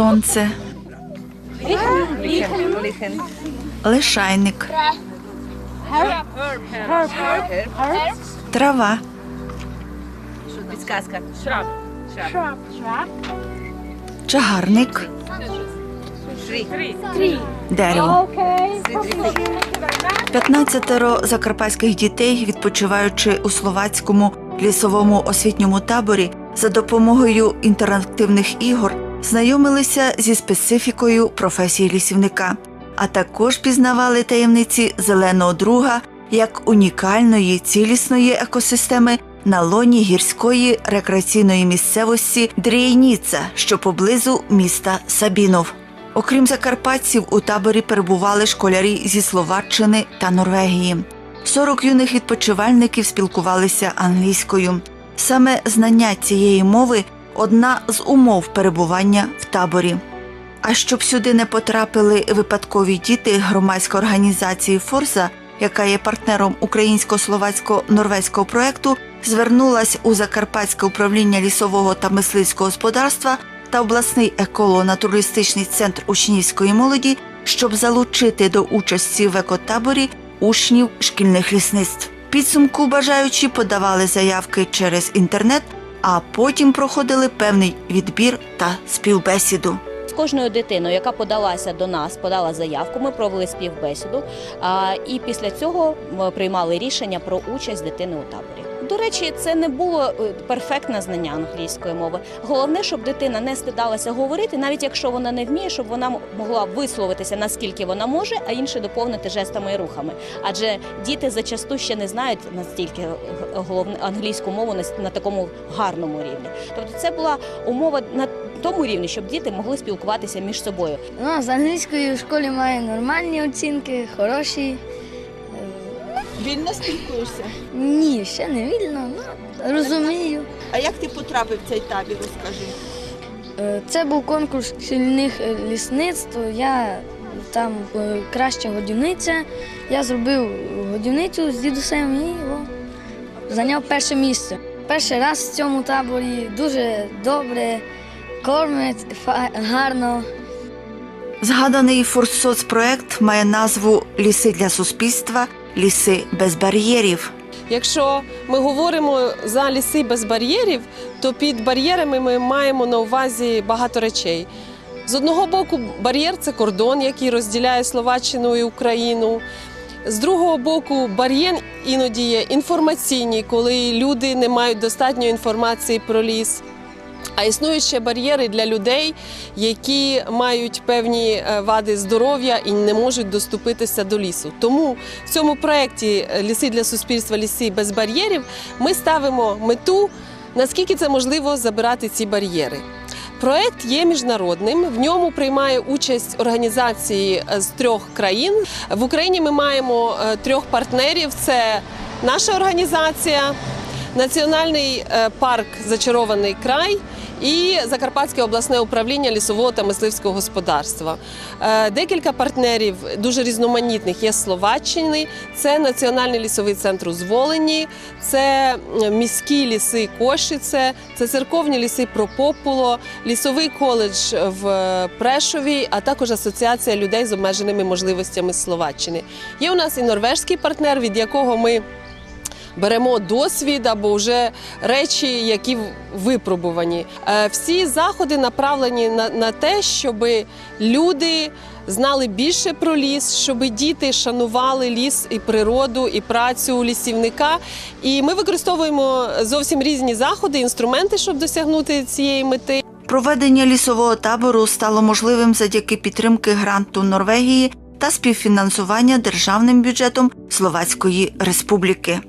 Сонце, лишайник, трава, Підказка. Чагарник, дерево. 15 закарпатських дітей, відпочиваючи у словацькому лісовому освітньому таборі, за допомогою інтерактивних ігор знайомилися зі специфікою професії лісівника, а також пізнавали таємниці зеленого друга як унікальної цілісної екосистеми на лоні гірської рекреаційної місцевості Дрієніца, що поблизу міста Сабінов. Окрім закарпатців, у таборі перебували школярі зі Словаччини та Норвегії. 40 юних відпочивальників спілкувалися англійською. Саме знання цієї мови одна з умов перебування в таборі. А щоб сюди не потрапили випадкові діти громадської організації Форза, яка є партнером українсько-словацько-норвезького проекту, звернулась у Закарпатське управління лісового та мисливського господарства та обласний еколого-натуралістичний центр учнівської молоді, щоб залучити до участі в екотаборі учнів шкільних лісництв. Підсумку бажаючі подавали заявки через інтернет, а потім проходили певний відбір та співбесіду. З кожною дитиною, яка подалася до нас, подала заявку, ми провели співбесіду. І після цього ми приймали рішення про участь дитини у таборі. До речі, це не було е, перфектне знання англійської мови. Головне, щоб дитина не стидалася говорити, навіть якщо вона не вміє, щоб вона могла висловитися наскільки вона може, а інше доповнити жестами і рухами. Адже діти зачасту ще не знають настільки г- головне англійську мову на такому гарному рівні. Тобто, це була умова на тому рівні, щоб діти могли спілкуватися між собою. Ну, з англійської в школі маю нормальні оцінки, хороші. Вільно спілкуєшся? Ні, ще не вільно, ну, розумію. А як ти потрапив в цей табір, розкажи? Е, Це був конкурс шкільних е, лісництв. Я там е, краща годівниця. Я зробив годівницю з дідусем і о, зайняв перше місце. Перший раз в цьому таборі дуже добре, кормять, фа- гарно. Згаданий форсоцпроект має назву Ліси для суспільства, ліси без бар'єрів. Якщо ми говоримо за ліси без бар'єрів, то під бар'єрами ми маємо на увазі багато речей. З одного боку, бар'єр це кордон, який розділяє Словаччину і Україну. З другого боку, бар'єр іноді є інформаційний, коли люди не мають достатньої інформації про ліс. А існують ще бар'єри для людей, які мають певні е, вади здоров'я і не можуть доступитися до лісу. Тому в цьому проєкті Ліси для суспільства, ліси без бар'єрів ми ставимо мету, наскільки це можливо забирати ці бар'єри. Проект є міжнародним. В ньому приймає участь організації е, з трьох країн. В Україні ми маємо е, трьох партнерів: це наша організація, Національний е, парк Зачарований край і Закарпатське обласне управління лісового та мисливського господарства. Е, Декілька партнерів дуже різноманітних є з Словаччини. Це Національний лісовий центр у Зволені, це міські ліси Кошице, це церковні ліси Пропопуло, лісовий коледж в Прешові, а також Асоціація людей з обмеженими можливостями Словаччини. Є у нас і норвежський партнер, від якого ми беремо досвід або вже речі, які випробувані. Е, Всі заходи направлені на, на те, щоб люди знали більше про ліс, щоб діти шанували ліс і природу, і працю лісівника. І ми використовуємо зовсім різні заходи, інструменти, щоб досягнути цієї мети. Проведення лісового табору стало можливим завдяки підтримки гранту Норвегії та співфінансування державним бюджетом Словацької Республіки.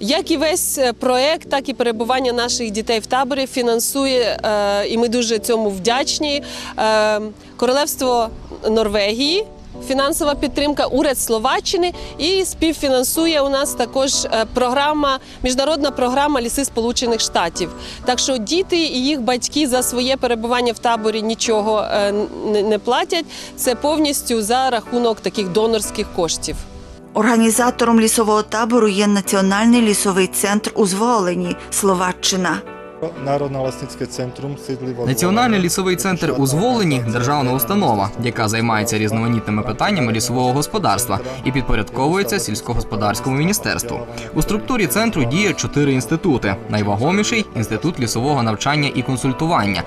Як і весь е, проект, так і перебування наших дітей в таборі фінансує, е, і ми дуже цьому вдячні. е, Королевство Норвегії. Фінансова підтримка, уряд Словаччини і співфінансує у нас також програма, міжнародна програма Ліси Сполучених Штатів. Так що діти і їх батьки за своє перебування в таборі нічого не платять. Це повністю за рахунок таких донорських коштів. Організатором лісового табору є Національний лісовий центр у Зволені, Словаччина. Національний лісовий центр у Зволенні державна установа, яка займається різноманітними питаннями лісового господарства і підпорядковується сільськогосподарському міністерству. У структурі центру діє чотири інститути. Найвагоміший інститут лісового навчання і консультування.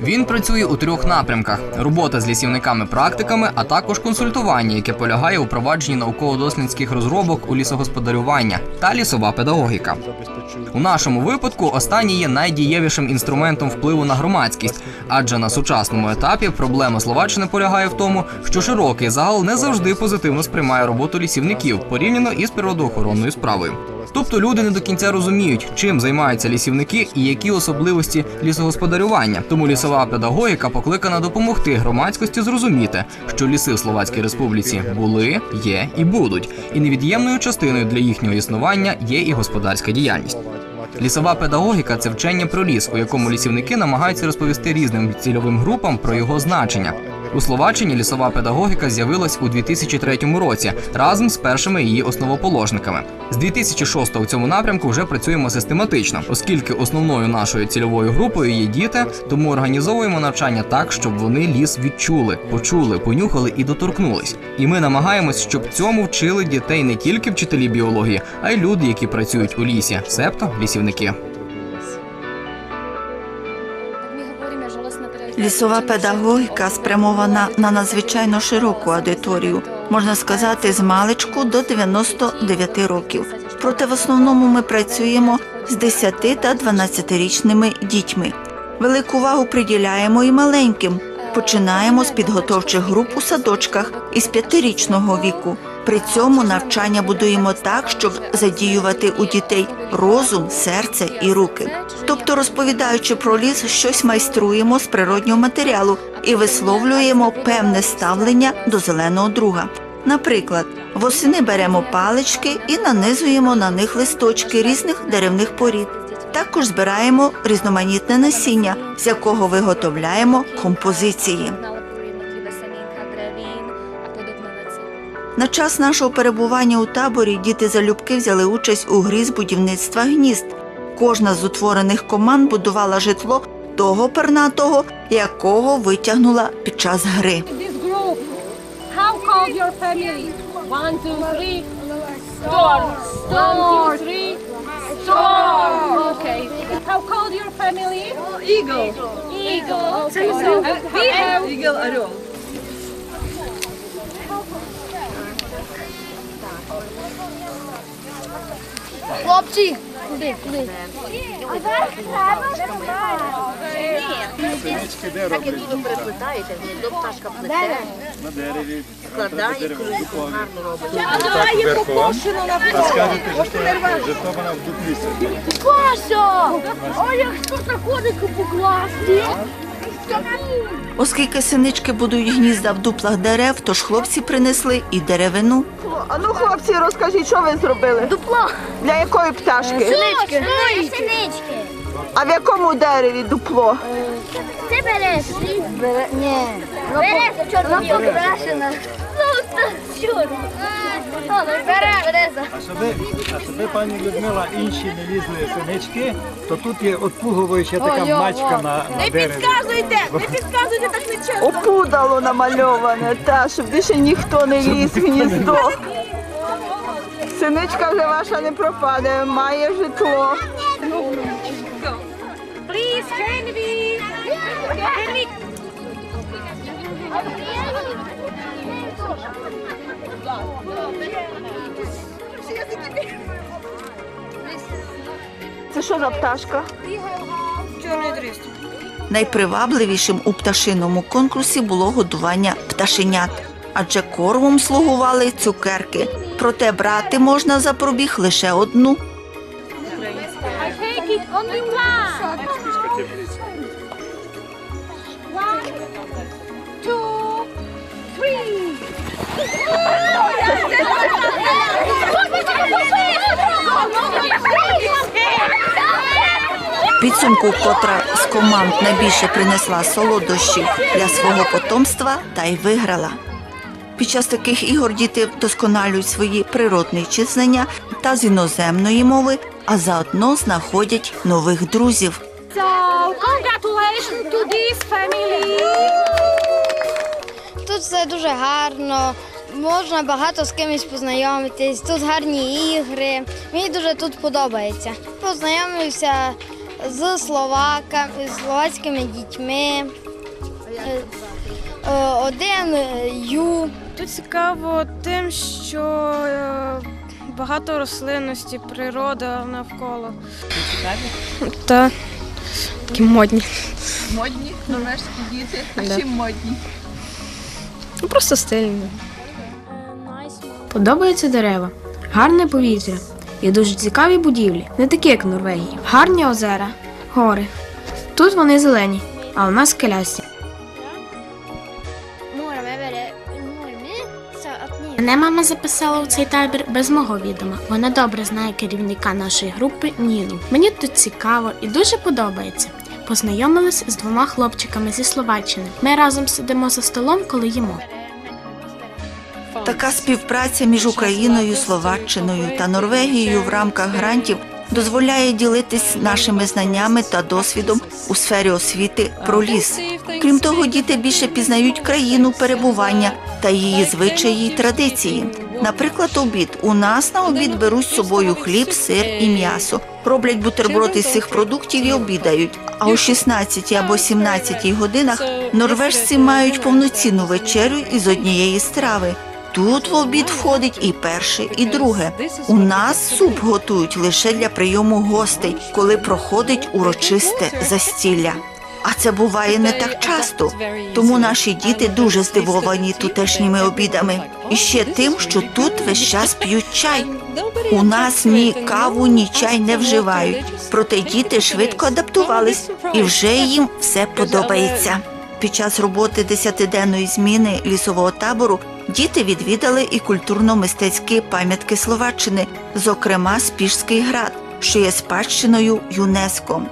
Він працює у трьох напрямках: робота з лісівниками-практиками, а також консультування, яке полягає у провадженні науково-дослідницьких розробок у лісогосподарювання та лісова педагогіка. У нашому випадку останній є найдієвішим інструментом впливу на громадськість, адже на сучасному етапі проблема Словаччини полягає в тому, що широкий загал не завжди позитивно сприймає роботу лісівників порівняно із природоохоронною справою. Тобто люди не до кінця розуміють, чим займаються лісівники і які особливості лісогосподарювання. Тому лісова педагогіка покликана допомогти громадськості зрозуміти, що ліси в Словацькій Республіці були, є і будуть, і невід'ємною частиною для їхнього існування є і господарська діяльність. Лісова педагогіка це вчення про ліс, у якому лісівники намагаються розповісти різним цільовим групам про його значення. У Словаччині лісова педагогіка з'явилась у 2003 році разом з першими її основоположниками. З 2006 у цьому напрямку вже працюємо систематично, оскільки основною нашою цільовою групою є діти, тому організовуємо навчання так, щоб вони ліс відчули, почули, понюхали і доторкнулись. І ми намагаємось, щоб цьому вчили дітей не тільки вчителі біології, а й люди, які працюють у лісі, себто лісівники. Лісова педагогіка спрямована на надзвичайно широку аудиторію, можна сказати, з маличку до 99 років. Проте в основному ми працюємо з 10 та 12-річними дітьми. Велику увагу приділяємо і маленьким. Починаємо з підготовчих груп у садочках із п'ятирічного віку. При цьому навчання будуємо так, щоб задіювати у дітей розум, серце і руки. Тобто, розповідаючи про ліс, щось майструємо з природнього матеріалу і висловлюємо певне ставлення до зеленого друга. Наприклад, восени беремо палички і нанизуємо на них листочки різних деревних порід. Також збираємо різноманітне насіння, з якого виготовляємо композиції. На час нашого перебування у таборі діти залюбки взяли участь у грі з будівництва гнізд. Кожна з утворених команд будувала житло того пернатого, якого витягнула під час гри. this group. How called your family? One, two, three. Storm. Storm. One, two, three. Storm. Okay. How called your family? Eagle. Eagle. Okay. So we have eagle орел. Хлопці, куди, куди? На дереві. Складає крильку, гарно робить. А давай їм покошено на А скажете, що вона в дуплі сидить. Паша! А як хто заходить по класі? Оскільки синички будують гнізда в дуплах дерев, тож хлопці принесли і деревину. А ну, хлопці, розкажіть, що ви зробили? Дупло. Для якої пташки? Синички. Синички. А в якому дереві дупло? Ти береш. Бере... Ні. Береш, чорт Вона покрашена. Ну, це береза. А щоб, а щоб пані Людмила інші не лізли синички, то тут є отпуговуюча така мачка на, на дереві. Опудало намальоване, та, щоб більше ніхто не ліз в гніздо. Синичка вже ваша не пропаде, має житло. Please, Henry. Henry. Це що за пташка? Найпривабливішим у пташиному конкурсі було годування пташенят, адже кормом слугували цукерки. Проте брати можна за пробіг лише одну. One, two, three. Підсумку, котра з команд найбільше принесла солодощів для свого потомства та й виграла. Під час таких ігор діти вдосконалюють свої природничі знання та з іноземної мови, а заодно знаходять нових друзів. So, congratulations to this family. Тут все дуже гарно, можна багато з кимось познайомитись, тут гарні ігри. Мені дуже тут подобається. Познайомився з словаками, з словацькими дітьми. Е, Один е, ю. Тут цікаво тим, що е, багато рослинності, природа навколо. Цікаві? Так. Такі модні. Модні норвежські діти. А чим модні? Ну просто стильні. Подобаються дерева, гарне повітря і дуже цікаві будівлі, не такі, як в Норвегії. Гарні озера, гори. Тут вони зелені, а у нас скелясті. Мене мама записала у цей табір без мого відома. Вона добре знає керівника нашої групи Ніну. Мені тут цікаво і дуже подобається. Познайомилась з двома хлопчиками зі Словаччини. Ми разом сидимо за столом, коли їмо. Така співпраця між Україною, Словаччиною та Норвегією в рамках грантів дозволяє ділитись нашими знаннями та досвідом у сфері освіти про ліс. Крім того, діти більше пізнають країну перебування та її звичаї й традиції. Наприклад, обід у нас на обід беруть з собою хліб, сир і м'ясо. Роблять бутерброди з цих продуктів і обідають. А о 16 або 17 годинах норвежці мають повноцінну вечерю із однієї страви. Тут в обід входить і перше, і друге. У нас суп готують лише для прийому гостей, коли проходить урочисте застілля. А це буває не так часто. Тому наші діти дуже здивовані тутешніми обідами. І ще тим, що тут весь час п'ють чай. У нас ні каву, ні чай не вживають. Проте діти швидко адаптувались і вже їм все подобається. Під час роботи десятиденної зміни лісового табору діти відвідали і культурно-мистецькі пам'ятки Словаччини, зокрема Спішський град, що є спадщиною ЮНЕСКО.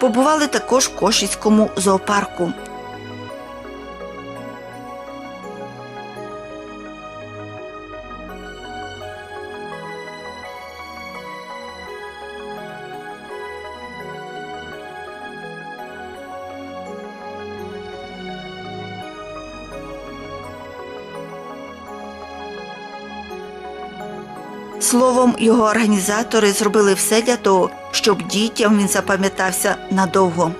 Побували також в Кошицькому зоопарку. Словом, його організатори зробили все для того, щоб дітям він запам'ятався надовго.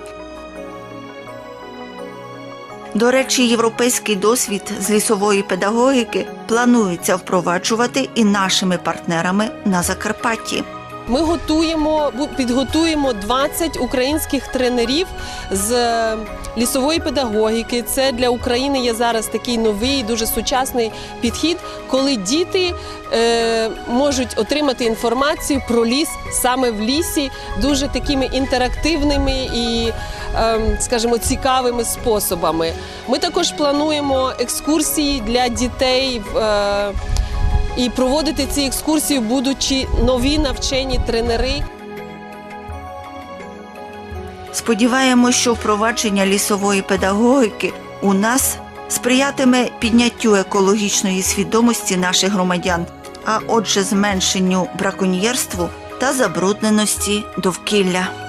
До речі, європейський досвід з лісової педагогіки планується впроваджувати і нашими партнерами на Закарпатті. Ми готуємо, підготуємо 20 українських тренерів з е, лісової педагогіки. Це для України є зараз такий новий, дуже сучасний підхід, коли діти е, можуть отримати інформацію про ліс саме в лісі, дуже такими інтерактивними і, ем, скажімо, цікавими способами. Ми також плануємо екскурсії для дітей. в, е, і проводити ці екскурсії, будучи нові навчені тренери. Сподіваємось, що впровадження лісової педагогіки у нас сприятиме підняттю екологічної свідомості наших громадян, а отже, зменшенню браконьєрству та забрудненості довкілля.